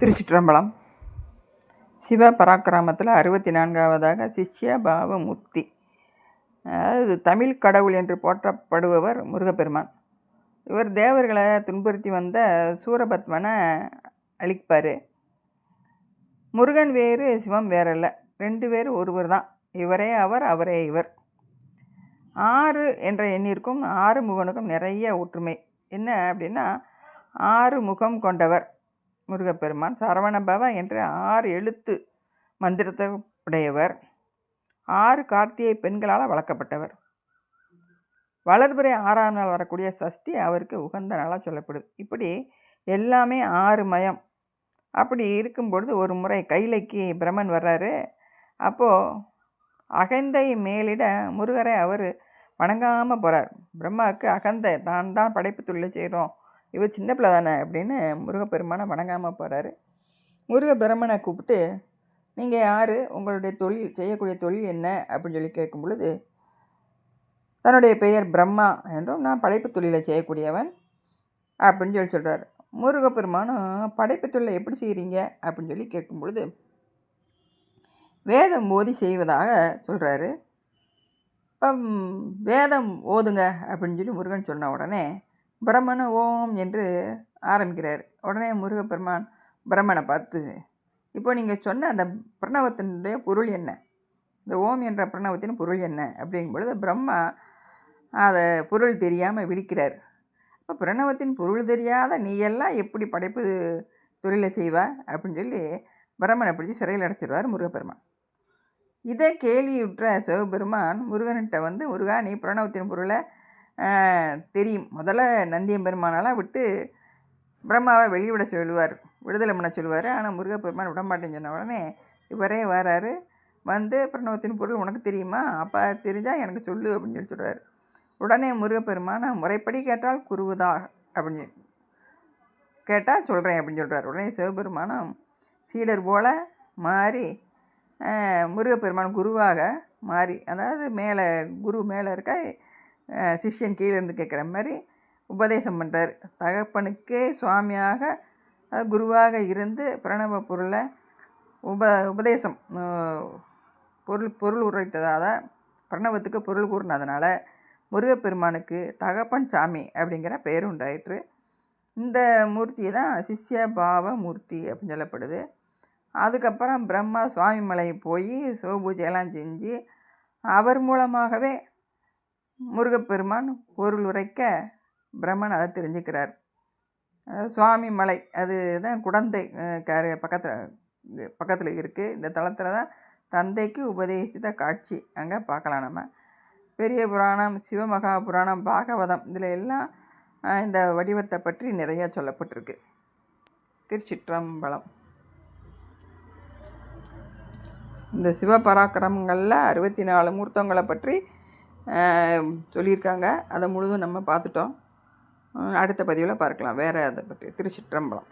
திருச்சிற்றம்பலம். சிவ பராக்கிராமத்தில் அறுபத்தி நான்காவதாக சிஷ்ய பாவமூர்த்தி அதாவது தமிழ் கடவுள் என்று போற்றப்படுபவர் முருகப்பெருமான். இவர் தேவர்களை துன்புறுத்தி வந்த சூரபத்மனை அழிப்பார். முருகன் வேறு சிவம் வேறல்ல. ரெண்டு பேர் ஒருவர் தான். இவரே அவர் அவரே இவர். ஆறு என்ற எண்ணிற்கும் ஆறு முகனுக்கும் நிறைய ஒற்றுமை. என்ன அப்படின்னா ஆறு முகம் கொண்டவர். முருகப்பெருமான் சரவணபவ என்ற ஆறு எழுத்து மந்திரத்தை உடையவர் ஆறு கார்த்திகை பெண்களால் வளர்க்கப்பட்டவர். வளர்பிறை ஆறாம் நாள் வரக்கூடிய சஷ்டி அவருக்கு உகந்த நாளாக சொல்லப்படுது. இப்படி எல்லாமே ஆறு மயம். அப்படி இருக்கும் பொழுது ஒரு முறை கைலைக்கு பிரம்மன் வர்றாரு. அப்போது அகந்தை மேலிட முருகரை அவர் வணங்காமல் போகிறார் பிரம்மாவுக்கு அகந்தை தான் தான் படைப்பு தொழிலை செய்கிறோம். இவர் சின்ன பிள்ளை தானே அப்படின்னு முருகப்பெருமானை வணங்காமல் போகிறாரு முருகப்பெருமானை கூப்பிட்டு நீங்கள் யார்? உங்களுடைய தொழில் செய்யக்கூடிய தொழில் என்ன? அப்படின்னு சொல்லி கேட்கும் பொழுது தன்னுடைய பெயர் பிரம்மா என்றும் நான் படைப்பு தொழிலை செய்யக்கூடியவன் அப்படின்னு சொல்லி சொல்கிறார் முருகப்பெருமானும் படைப்பு தொழிலை எப்படி செய்கிறீங்க அப்படின்னு சொல்லி கேட்கும் பொழுது வேதம் ஓதி செய்வதாக சொல்கிறாரு இப்போ வேதம் ஓதுங்க அப்படின்னு சொல்லி முருகன் சொன்ன உடனே பிரம்மன ஓம் என்று ஆரம்பிக்கிறார். உடனே முருகப்பெருமான் பிரம்மனை பார்த்து இப்போ நீங்கள் சொன்ன அந்த பிரணவத்தினுடைய பொருள் என்ன? இந்த ஓம் என்ற பிரணவத்தின் பொருள் என்ன? அப்படிங்கும் பொழுது பிரம்மா அதை பொருள் தெரியாமல் விழிக்கிறார். இப்போ பிரணவத்தின் பொருள் தெரியாத நீ எல்லாம் எப்படி படைப்பு தொழிலை செய்வா? அப்படின்னு சொல்லி பிரம்மனை பிடிச்சி சிறையில் அடைச்சிடுவார் முருகப்பெருமான். இதை கேள்வியுற்ற சிவபெருமான் முருகன்கிட்ட வந்து முருகா நீ பிரணவத்தின் பொருளை தெரியும். முதல்ல நந்தியம்பெருமானெல்லாம் விட்டு பிரம்மாவை வெளிவிட சொல்லுவார். விடுதலை பண்ண சொல்லுவார். ஆனால் முருகப்பெருமான் விட மாட்டேன்னு சொன்ன உடனே இவரே வராரு. வந்து பிரணவத்தின் பொருள் உனக்கு தெரியுமா? அப்போ தெரிஞ்சால் எனக்கு சொல்லு அப்படின்னு சொல்லி சொல்கிறார் உடனே முருகப்பெருமான முறைப்படி கேட்டால் குருவுதா அப்படின்னு கேட்டால் சொல்கிறேன் அப்படின்னு சொல்கிறார் உடனே சிவபெருமானம் சீடர் போல் மாறி முருகப்பெருமான் குருவாக மாறி அதாவது மேலே குரு மேலே இருக்க சிஷ்யன் கீழே இருந்து கேட்குற மாதிரி உபதேசம் பண்ணுறார் தகப்பனுக்கே சுவாமியாக குருவாக இருந்து பிரணவ பொருளை உப உபதேசம் பொருள் பொருள் உரைத்ததாக பிரணவத்துக்கு பொருள் கூறினதுனால முருகப்பெருமானுக்கு தகப்பன் சாமி அப்படிங்கிற பெயர் உண்டாயிற்று. இந்த மூர்த்தியை தான் சிஷ்ய பாவ மூர்த்தி அப்படின்னு சொல்லப்படுது. அதுக்கப்புறம் பிரம்மா சுவாமி மலை போய் சிவபூஜையெல்லாம் செஞ்சு அவர் மூலமாகவே முருகப்பெருமான் பொருள் உரைக்க பிரம்மன் அதை தெரிஞ்சுக்கிறார். சுவாமி மலை அது தான் குடந்தை கரு பக்கத்தில் பக்கத்தில் இருக்குது இந்த தளத்தில் தான் தந்தைக்கு உபதேசித்த காட்சி. அங்கே பார்க்கலாம் நம்ம. பெரிய புராணம் சிவமகா புராணம் பாகவதம் இதில் எல்லாம் இந்த வடிவத்தை பற்றி நிறையா சொல்லப்பட்டிருக்கு. திருச்சிற்றம்பலம். இந்த சிவபராக்கிரமங்களில் அறுபத்தி நாலு மூர்த்தங்களை பற்றி சொல்லியிருக்காங்க. அதை முழுதும் நம்ம பார்த்துட்டோம். அடுத்த பதிவில் பார்க்கலாம். வேறு அதை பற்றி. திருச்சிற்றம்பலம்.